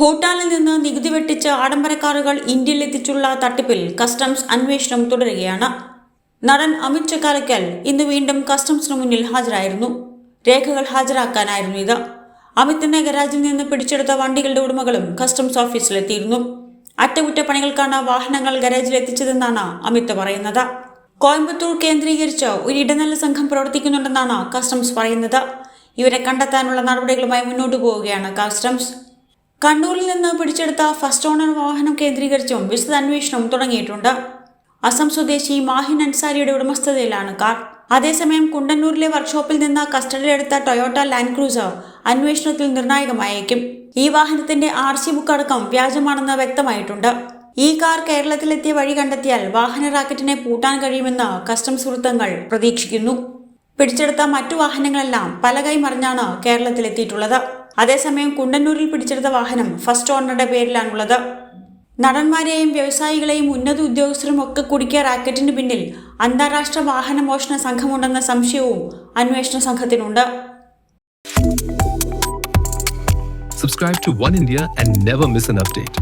ഭൂട്ടാനിൽ നിന്ന് നികുതി വെട്ടിച്ച് ആഡംബര കാറുകൾ ഇന്ത്യയിൽ എത്തിച്ചുള്ള തട്ടിപ്പിൽ കസ്റ്റംസ് അന്വേഷണം തുടരുകയാണ്. നടൻ അമിത് ചക്കാലക്കൽ ഇന്ന് വീണ്ടും കസ്റ്റംസിന് മുന്നിൽ ഹാജരായിരുന്നു. രേഖകൾ ഹാജരാക്കാനായിരുന്നു ഇത്. അമിത്തിന്റെ ഗരാജിൽ നിന്ന് പിടിച്ചെടുത്ത വണ്ടികളുടെ ഉടമകളും കസ്റ്റംസ് ഓഫീസിലെത്തിയിരുന്നു അറ്റകുറ്റപ്പണികൾക്കാണ് വാഹനങ്ങൾ ഗരാജിൽ എത്തിച്ചതെന്നാണ് അമിത് പറയുന്നത്. കോയമ്പത്തൂർ കേന്ദ്രീകരിച്ച് ഒരു ഇടനല്ല സംഘം പ്രവർത്തിക്കുന്നുണ്ടെന്നാണ് കസ്റ്റംസ് പറയുന്നത്. ഇവരെ കണ്ടെത്താനുള്ള നടപടികളുമായി മുന്നോട്ടു പോവുകയാണ് കസ്റ്റംസ്. കണ്ണൂരിൽ നിന്ന് പിടിച്ചെടുത്ത ഫസ്റ്റ് ഓണർ വാഹനം കേന്ദ്രീകരിച്ചും വിശദാന്വേഷണം തുടങ്ങിയിട്ടുണ്ട്. അസം സ്വദേശി മാഹിൻ അൻസാരിയുടെ ഉടമസ്ഥതയിലാണ് കാർ. അതേസമയം കുണ്ടന്നൂരിലെ വർക്ക്ഷോപ്പിൽ നിന്ന് കസ്റ്റഡിയിലെടുത്ത ടൊയോട്ട ലാൻഡ് ക്രൂസർ അന്വേഷണത്തിൽ നിർണായകമായേക്കും. ഈ വാഹനത്തിന്റെ ആർ സി ബുക്ക് അടക്കം വ്യാജമാണെന്ന് വ്യക്തമായിട്ടുണ്ട്. ഈ കാർ കേരളത്തിലെത്തിയ വഴി കണ്ടെത്തിയാൽ വാഹന റാക്കറ്റിനെ പൂട്ടാൻ കഴിയുമെന്ന് കസ്റ്റംസ് വൃത്തങ്ങൾ പ്രതീക്ഷിക്കുന്നു. പിടിച്ചെടുത്ത മറ്റു വാഹനങ്ങളെല്ലാം പല കൈമറിഞ്ഞാണ് കേരളത്തിലെത്തിയിട്ടുള്ളത്. അതേസമയം കുണ്ടന്നൂരിൽ പിടിച്ചെടുത്ത വാഹനം ഫസ്റ്റ് ഓണറുടെ പേരിലാണുള്ളത് നടന്മാരെയും വ്യവസായികളെയും ഉന്നത ഉദ്യോഗസ്ഥരും ഒക്കെ കുടുക്കിയ റാക്കറ്റിന് പിന്നിൽ അന്താരാഷ്ട്ര വാഹന മോഷണ സംഘമുണ്ടെന്ന സംശയവും അന്വേഷണ സംഘത്തിനുണ്ട് Subscribe to One India and never miss an update.